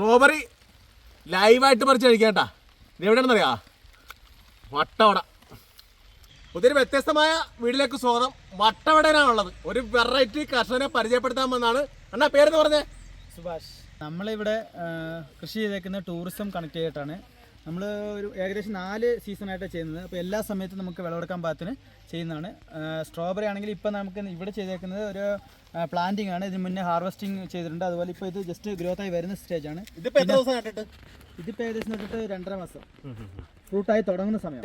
Strawberry ലൈവായിട്ട് പറിച്ച് കഴിക്കാട്ടാ ഇത് എവിടെയാണെന്നറിയാ? വട്ടവട. ഒത്തിരി വ്യത്യസ്തമായ വീട്ടിലേക്ക് സ്വാഗതം. വട്ടവടയിലാണുള്ളത്. ഒരു വെറൈറ്റി കർഷകനെ പരിചയപ്പെടുത്താൻ വന്നാണ് അണ്ണാ പേരെന്ന് പറഞ്ഞേ? സുഭാഷ്. നമ്മളിവിടെ കൃഷി ചെയ്തേക്കുന്ന ടൂറിസം കണക്ട് ചെയ്തിട്ടാണ് നമ്മൾ ഒരു ഏകദേശം നാല് സീസണായിട്ടാണ് ചെയ്യുന്നത്. അപ്പോൾ എല്ലാ സമയത്തും നമുക്ക് വിളവെടുക്കാൻ പാകത്തിന് ചെയ്യുന്നതാണ്. സ്ട്രോബെറി ആണെങ്കിൽ ഇപ്പോൾ നമുക്ക് ഇവിടെ ചെയ്തേക്കുന്നത് ഒരു പ്ലാന്റിംഗ് ആണ്. ഇതിന് മുന്നേ ഹാർവെസ്റ്റിംഗ് ചെയ്തിട്ടുണ്ട്. അതുപോലെ ഇപ്പോൾ ഇത് ജസ്റ്റ് ഗ്രോത്ത് ആയി വരുന്ന സ്റ്റേജ് ആണ്. എത്ര ദിവസം നട്ടിട്ട് ഇതിപ്പോൾ ഏകദേശം തൊട്ടിട്ട് രണ്ടര മാസം. ഫ്രൂട്ടായി തുടങ്ങുന്ന സമയം.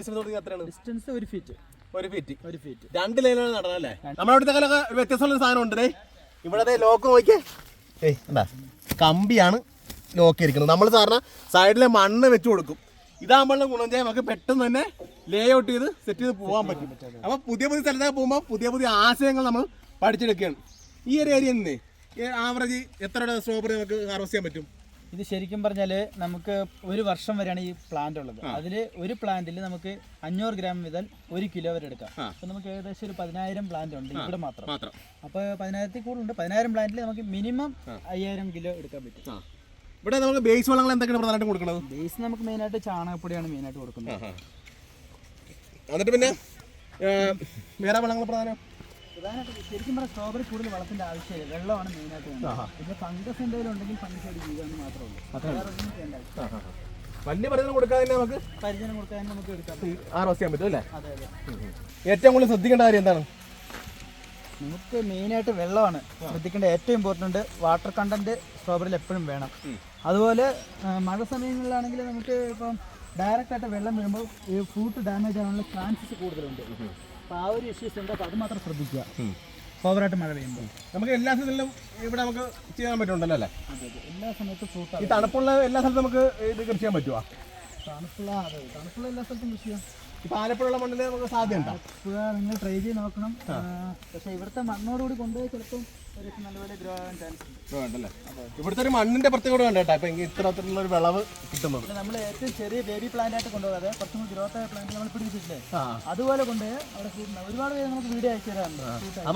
ഡിസ്റ്റൻസ് എത്രയാണ്? ഡിസ്റ്റൻസ് ഒരു ഫീറ്റ് ഒരു ഫീറ്റ് ഒരു ഫീറ്റ് രണ്ട് ലൈനാണ് നടനല്ലേ നമ്മുടെ അവിടുത്തെ കാലൊക്കെ വ്യത്യസ്തമുള്ള ഒരു സാധനം ഉണ്ട്. ഇവിടെ ദേ ലോക്ക് നോക്കിയേ ഏയ് എന്താ കമ്പിയാണ്. ലോക്ക് ഇരിക്കുന്നത് നമ്മൾ സാറിന് സൈഡിലെ മണ്ണ് വെച്ച് കൊടുക്കും. ഇതാകുമ്പോഴുള്ള ഗുണം ചെയ്യാൻ നമുക്ക് പെട്ടെന്ന് തന്നെ ലേ ഔട്ട് ചെയ്ത് സെറ്റ് ചെയ്ത് പോകാൻ പറ്റും. അപ്പോൾ പുതിയ പുതിയ സ്ഥലത്തേക്ക് പോകുമ്പോൾ പുതിയ പുതിയ ആശയങ്ങൾ നമ്മൾ പഠിച്ചെടുക്കുകയാണ്. ഈ ഒരു ഏരിയ ആവറേജ് എത്ര സ്ട്രോബറി നമുക്ക് ഹാർവസ്റ്റ് ചെയ്യാൻ പറ്റും? ഇത് ശരിക്കും പറഞ്ഞാൽ നമുക്ക് ഒരു വർഷം വരെയാണ് ഈ പ്ലാന്റ് ഉള്ളത്. അതിൽ ഒരു പ്ലാന്റിൽ നമുക്ക് അഞ്ഞൂറ് ഗ്രാം മുതൽ ഒരു കിലോ വരെ എടുക്കാം. അപ്പോൾ നമുക്ക് ഏകദേശം ഒരു പതിനായിരം പ്ലാന്റ് ഉണ്ട് ഇവിടെ മാത്രം. അപ്പോൾ പതിനായിരത്തിൽ കൂടുതലുണ്ട്. പതിനായിരം പ്ലാന്റിൽ നമുക്ക് മിനിമം അയ്യായിരം കിലോ എടുക്കാൻ പറ്റും. ഇവിടെ നമുക്ക് ബേസ് വളങ്ങൾ എന്തൊക്കെയാണ് പ്രധാനമായിട്ടും കൊടുക്കുന്നത് ബേസ് നമുക്ക് മെയിനായിട്ട് ചാണകപ്പൊടിയാണ് മെയിനായിട്ട് കൊടുക്കുന്നത്. എന്നിട്ട് പിന്നെ വേറെ വളങ്ങൾ പ്രധാനം? പ്രധാനമായിട്ട് ശരിക്കും പറഞ്ഞാൽ സ്ട്രോബെറി കൂടുതൽ വളത്തിന്റെ ആവശ്യമില്ല. വെള്ളമാണ് മെയിനായിട്ട് വേണ്ടത്. പിന്നെ ഫംഗസ് എന്തെങ്കിലും ഉണ്ടെങ്കിൽ ഫംഗസ് അടി ചെയ്യുക മാത്രമേ ഉള്ളൂ. വലിയ പരിചരണം കൊടുക്കാതെ നമുക്ക് പരിചരണം കൊടുക്കാതെ നമുക്ക് എടുക്കാം. ആറ് ചെയ്യാൻ പറ്റും അല്ലേ? ഏറ്റവും കൂടുതൽ ശ്രദ്ധിക്കേണ്ട കാര്യം എന്താണ്? നമുക്ക് മെയിനായിട്ട് വെള്ളമാണ്. ശ്രദ്ധിക്കേണ്ട ഏറ്റവും ഇമ്പോർട്ടന്റ് വാട്ടർ കണ്ടന്റ് സ്ട്രോബെറിയിൽ എപ്പോഴും വേണം. അതുപോലെ മഴ സമയങ്ങളിലാണെങ്കിൽ നമുക്ക് ഇപ്പം ഡയറക്റ്റ് ആയിട്ട് വെള്ളം വീഴുമ്പോൾ ഈ ഫ്രൂട്ട് ഡാമേജ് ആവാനുള്ള ചാൻസസ് കൂടുതലുണ്ട്. അപ്പോൾ ആ ഒരു ഇഷ്യൂസ് ഉണ്ട്. അപ്പോൾ അത് മാത്രം ശ്രദ്ധിക്കുക. ഓവറായിട്ട് മഴ പെയ്യുമ്പോൾ. നമുക്ക് എല്ലാ സ്ഥലത്തും ഇവിടെ നമുക്ക് ചെയ്യാൻ പറ്റുന്നുണ്ടല്ലോ അല്ലേ? എല്ലാ സമയത്തും ഫ്രൂട്ട് ഈ തണുപ്പുള്ള എല്ലാ സ്ഥലത്തും നമുക്ക് ഇത് കൃഷി ചെയ്യാൻ പറ്റുമോ തണുപ്പുള്ള അതെ തണുപ്പുള്ള എല്ലാ സ്ഥലത്തും കൃഷി ചെയ്യാം. ഇപ്പൊ ആലപ്പുഴയുള്ള മണ്ണിൽ നമുക്ക് സാധ്യത നിങ്ങൾ ട്രൈ ചെയ്ത് നോക്കണം. പക്ഷെ ഇവിടുത്തെ മണ്ണോടുകൂടി കൊണ്ടുപോയി ചിലപ്പം ഉണ്ട്. ഇവിടുത്തെ ഒരു മണ്ണിന്റെ പ്രത്യേകത വേണ്ട കേട്ടോ? ഇപ്പൊ ഇത്തരത്തിലുള്ള ഒരു വിളവ് കിട്ടുന്നത്. നമ്മൾ ഏറ്റവും ചെറിയ ബേബി പ്ലാന്റ് ആയിട്ട് കൊണ്ടുപോകാതെ കുറച്ചും കൂടി ഗ്രോത്ത് ആയ പ്ലാന്റ് നമ്മൾ പിടിപ്പിച്ചിട്ടില്ലേ? അതുപോലെ കൊണ്ട് അവിടെ. ഒരുപാട് പേര് നമുക്ക് വീഡിയോ അയച്ചു തരാറുണ്ട്.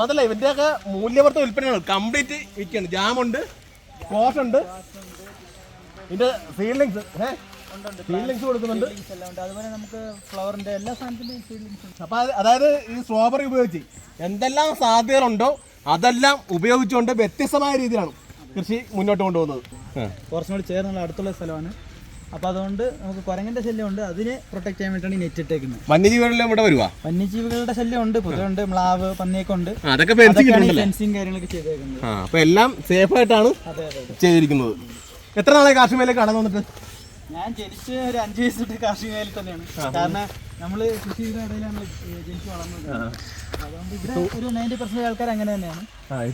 അതല്ല ഇവന്റെയൊക്കെ മൂല്യവർത്ത ഉൽപ്പന്നങ്ങൾ കംപ്ലീറ്റ് വിൽക്കുന്നുണ്ട്. ജാമുണ്ട് കോഷുണ്ട് ഇതിന്റെ ഫീൽഡിങ്സ് ഏഹ് കൊടുക്കുന്നുണ്ട്. എല്ലാം ഉണ്ട്. അതുപോലെ നമുക്ക് ഫ്ലവറിന്റെ എല്ലാ സാധനത്തിന്റെയും സീഡ്ലിങ്സ് ഉണ്ട്. അപ്പൊ അത് അതായത് ഈ സ്ട്രോബെറി ഉപയോഗിച്ച് എന്തെല്ലാം സാധ്യതകളുണ്ടോ അതെല്ലാം ഉപയോഗിച്ചുകൊണ്ട് വ്യത്യസ്തമായ രീതിയിലാണ് കൃഷി മുന്നോട്ട് കൊണ്ടുപോകുന്നത്. കുറച്ചും കൂടി ചേർന്നുള്ള അടുത്തുള്ള സ്ഥലമാണ്. അപ്പൊ അതുകൊണ്ട് നമുക്ക് കുരങ്ങിന്റെ ശല്യം ഉണ്ട് അതിനെ പ്രൊട്ടക്ട് ചെയ്യാൻ വേണ്ടിയാണ് നെറ്റ് ഇട്ടേക്കുന്നത്. വന്യജീവികളെല്ലാം ഇവിടെ വരുവാ? വന്യജീവികളുടെ ശല്യം ഉണ്ട് പൊതുവുണ്ട് മ്ലാവ് പന്നിയൊക്കെ ഉണ്ട്. അതൊക്കെ ഫെൻസിങ് കാര്യങ്ങളൊക്കെ ചെയ്തേക്കുന്നത്. അപ്പൊ എല്ലാം സേഫ് ആയിട്ടാണ് ചെയ്തിരിക്കുന്നത്. എത്ര നാളെ കാർഷിക മേലേക്ക് കടന്നു വന്നിട്ട്? ഞാൻ ജനിച്ച് ഒരു അഞ്ച് വയസ്സ് തൊട്ട് കാർഷിക മേഖലയിൽ തന്നെയാണ്. കാരണം നമ്മൾ കൃഷിയുടെ ഇടയിലാണ് ജനിച്ച് വളർന്നത്. അതുകൊണ്ട് ഇവിടെ ഒരു നയന്റി പെർസെന്റ് ആൾക്കാർ അങ്ങനെ തന്നെയാണ്.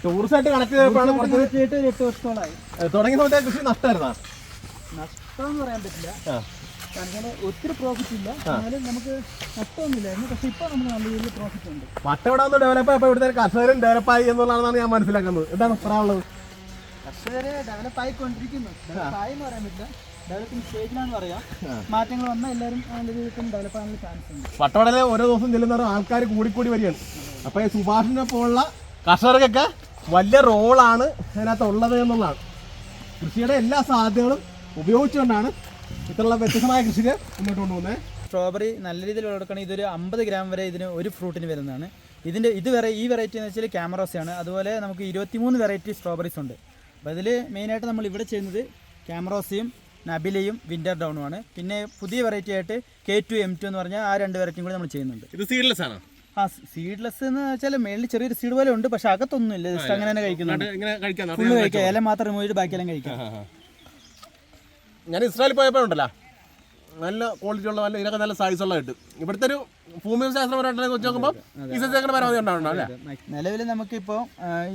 ടൂറിസ്റ്റ് ആയിട്ട് കണക്ട് ചെയ്തപ്പോഴാണ് തീർച്ചയായിട്ടും ഒരു എട്ട് വർഷത്തോളമായി തുടങ്ങിയ സമയത്ത് കൃഷി നഷ്ടമായിരുന്നാ? നഷ്ടം എന്ന് പറയാൻ പറ്റില്ല. കാരണം ഒത്തിരി പ്രോഫിറ്റ് ഇല്ല. എന്നാലും നമുക്ക് നഷ്ടമൊന്നുമില്ലായിരുന്നു പക്ഷെ ഇപ്പോൾ നമുക്ക് നല്ല രീതിയിൽ പ്രോഫിറ്റ് ഉണ്ട്. വട്ടവിടെ ഒന്ന് ഡെവലപ്പ് ആയപ്പോൾ ഇവിടുത്തെ കർഷകരും ഡെവലപ്പ് ആയി എന്നുള്ളതാണ് ഞാൻ മനസ്സിലാക്കുന്നത്. എന്താണ് പറയാനുള്ളത്? കർഷകരെ ഡെവലപ്പ് ആയിക്കൊണ്ടിരിക്കുന്നു. ഡെവലപ്പ് ആയി എന്ന് പറയാൻ പറ്റില്ല. ഡെവലപ്പിംഗ് സ്റ്റേജിലാണെന്ന് പറയാം. മാറ്റങ്ങൾ വന്നാൽ എല്ലാവരും നല്ല രീതിയിൽ തന്നെ ഡെവലപ്പ് ആകാനുള്ള ചാൻസ് ഉണ്ട്. വട്ടവടയിലെ ഓരോ ദിവസം ചെല്ലുന്നവരും ആൾക്കാർ കൂടിക്കൂടി വരികയാണ്. അപ്പോൾ ഈ സുഭാഷിനെ പോലുള്ള കർഷകർക്കൊക്കെ വലിയ റോളാണ് ഇതിനകത്ത് ഉള്ളത് എന്നുള്ളതാണ്. കൃഷിയുടെ എല്ലാ സാധ്യതകളും ഉപയോഗിച്ചുകൊണ്ടാണ് ഇത്തരമുള്ള വ്യത്യസ്തമായ കൃഷിക്ക് മുന്നോട്ട് കൊണ്ടുപോകുന്നത്. സ്ട്രോബെറി നല്ല രീതിയിൽ വളർത്തണം ഇതൊരു അമ്പത് ഗ്രാം വരെ ഇതിന് ഒരു ഫ്രൂട്ടിന് വരുന്നതാണ്. ഇതിന്റെ ഇത് വരെ ഈ വെറൈറ്റി എന്ന് വെച്ചാൽ ക്യാമറോസയാണ് അതുപോലെ നമുക്ക് ഇരുപത്തിമൂന്ന് വെറൈറ്റി സ്ട്രോബെറീസ് ഉണ്ട്. അപ്പോൾ ഇതിൽ മെയിനായിട്ട് നമ്മൾ ഇവിടെ ചെയ്യുന്നത് ക്യാമറോസയും നബിലയും വിന്റർ ഡൗണുമാണ്. പിന്നെ പുതിയ വെറൈറ്റി ആയിട്ട് കെ ടു എം ടു എന്ന് പറഞ്ഞാൽ ആ രണ്ട് വെറൈറ്റിയും കൂടി നമ്മൾ ചെയ്യുന്നുണ്ട്. ഇത് സീഡ്ലെസ് ആണ്? ആ സീഡ്ലെസ് എന്ന് വെച്ചാൽ മേളിൽ ചെറിയൊരു സീഡ് പോലെ ഉണ്ട് പക്ഷെ അകത്തൊന്നും ഇല്ല ജസ്റ്റ് അങ്ങനെ തന്നെ കഴിക്കുന്നുണ്ട്. ഫുള്ള് കഴിക്കാം. ഇല മാത്രം റിമൂവ് ചെയ്ത് ബാക്കിയെല്ലാം കഴിക്കാം. ഞാൻ ഇസ്രായേലിൽ പോയപ്പോഴുണ്ടല്ലോ നല്ല ക്വാളിറ്റി ഉള്ള നല്ല ഇതിനൊക്കെ നല്ല സൈസ് ഉള്ള കിട്ടും ഇവിടുത്തെ ഒരു ഭൂമി ശാസ്ത്രപരമായിട്ട് വെച്ച് നോക്കുമ്പോൾ ഈ സസ്യങ്ങളുടെ പരമാവധി ഉണ്ടാവണം അല്ലേ നിലവിൽ നമുക്കിപ്പോൾ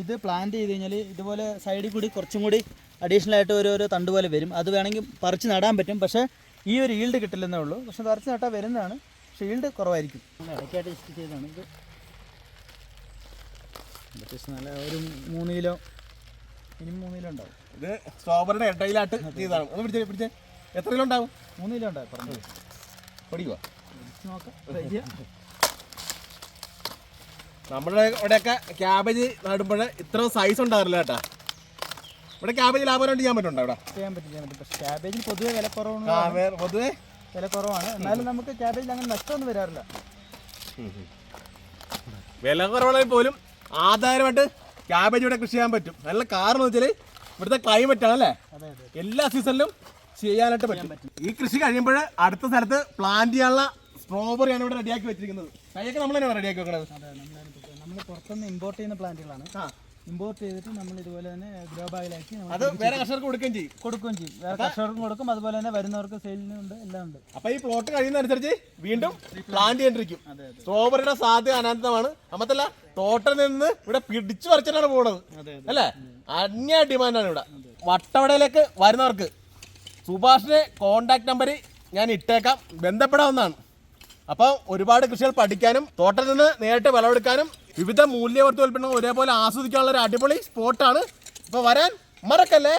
ഇത് പ്ലാന്റ് ചെയ്ത് കഴിഞ്ഞാൽ ഇതുപോലെ സൈഡിൽ കൂടി കുറച്ചും കൂടി അഡീഷണൽ ആയിട്ട് ഓരോരോ തണ്ട് പോലെ വരും. അത് വേണമെങ്കിൽ പറിച്ച് നടാൻ പറ്റും. പക്ഷേ ഈ ഒരു ഈൽഡ് കിട്ടില്ലെന്നേ ഉള്ളൂ. പക്ഷെ പറിച്ച് നട്ടാൽ വരുന്നതാണ്. പക്ഷേ ഈൽഡ് കുറവായിരിക്കും. ഇടയ്ക്കായിട്ട് ടെസ്റ്റ് ചെയ്തതാണ്. ഇത് അത്യാവശ്യം നല്ല ഒരു മൂന്ന് കിലോ ഇനി മൂന്ന് കിലോ ഉണ്ടാവും. ഇത് സ്ട്രോബറിയുടെ ഇടയിലായിട്ട് ചെയ്താണ് ഒന്ന് പിടിച്ചേ പിടിച്ചേ. എത്ര കിലോ ഉണ്ടാവും? മൂന്ന് കിലോ ഉണ്ടാവും പറഞ്ഞു. നോക്കാം. ചെയ്യാം. നമ്മുടെ ഇവിടെയൊക്കെ ക്യാബേജ് നടുമ്പോൾ ഇത്ര സൈസ് ഉണ്ടാവില്ല കേട്ടാ. ഇവിടെ ക്യാബേജ് ലാഭം ചെയ്യാൻ പറ്റുണ്ടോ ഇവിടെ? ചെയ്യാൻ പറ്റും ചെയ്യാൻ പറ്റും. പക്ഷേ ക്യാബേജ് പൊതുവെ വില കുറവാണ് പൊതുവേ? വില കുറവാണ്. എന്നാലും നമുക്ക് ക്യാബേജിൽ അങ്ങനെ നഷ്ടമൊന്നും വരാറില്ല. വില കുറവാണെങ്കിൽ പോലും ആധാരമായിട്ട് ക്യാബേജ് ഇവിടെ കൃഷി ചെയ്യാൻ പറ്റും. നല്ല കാരണം വെച്ചാൽ ഇവിടുത്തെ ക്ലൈമറ്റ് ആണ് അല്ലേ? എല്ലാ സീസണിലും ചെയ്യാനായിട്ട് പറ്റും. ഈ കൃഷി കഴിയുമ്പോൾ അടുത്ത സ്ഥലത്ത് പ്ലാന്റ് ചെയ്യാനുള്ള സ്ട്രോബെറിയാണ് ഇവിടെ റെഡിയാക്കി വെച്ചിരിക്കുന്നത്. കൈയൊക്കെ നമ്മൾ തന്നെയാണ് റെഡിയാക്കി വെക്കുന്നത് അതെ നമ്മൾ പുറത്തുനിന്ന് ഇമ്പോർട്ട് ചെയ്യുന്ന പ്ലാന്റുകളാണ് ആ. ഇമ്പോർട്ട് ചെയ്തിട്ട് നമ്മൾ ഇതുപോലെ തന്നെ ഗ്രോ ബാഗിലാക്കി അത് വേറെ കർഷകർക്ക് കൊടുക്കുകയും ചെയ്യും. കൊടുക്കുകയും ചെയ്യും. വേറെ കർഷകർക്കും കൊടുക്കും. അതുപോലെ തന്നെ വരുന്നവർക്ക് സെയിലിനും ഉണ്ട് എല്ലാം ഉണ്ട്. അപ്പൊ ഈ പ്ലോട്ട് കഴിയുന്നതനുസരിച്ച് വീണ്ടും പ്ലാന്റ് ചെയ്യേണ്ടിരിക്കും. സ്ട്രോബെറിയുടെ സാധ്യത അനന്തമാണ്. അമ്മത്തല്ല തോട്ടം നിന്ന് ഇവിടെ പിടിച്ചു പറിച്ചിട്ടാണ് പോണത്. അല്ലേ? അന്യ ഡിമാൻഡാണ് ഇവിടെ. വട്ടവടയിലേക്ക് വരുന്നവർക്ക് സുഭാഷിന്റെ കോണ്ടാക്ട് നമ്പർ ഞാൻ ഇട്ടേക്കാം. ബന്ധപ്പെടാവുന്നതാണ്. അപ്പോൾ ഒരുപാട് കൃഷികൾ പഠിക്കാനും തോട്ടത്തിൽ നിന്ന് നേരിട്ട് വിളവെടുക്കാനും വിവിധ മൂല്യവർത്തി ഉൽപ്പന്നങ്ങൾ ഒരേപോലെ ആസ്വദിക്കാനുള്ള ഒരു അടിപൊളി സ്പോട്ടാണ് അപ്പോൾ വരാൻ മറക്കല്ലേ?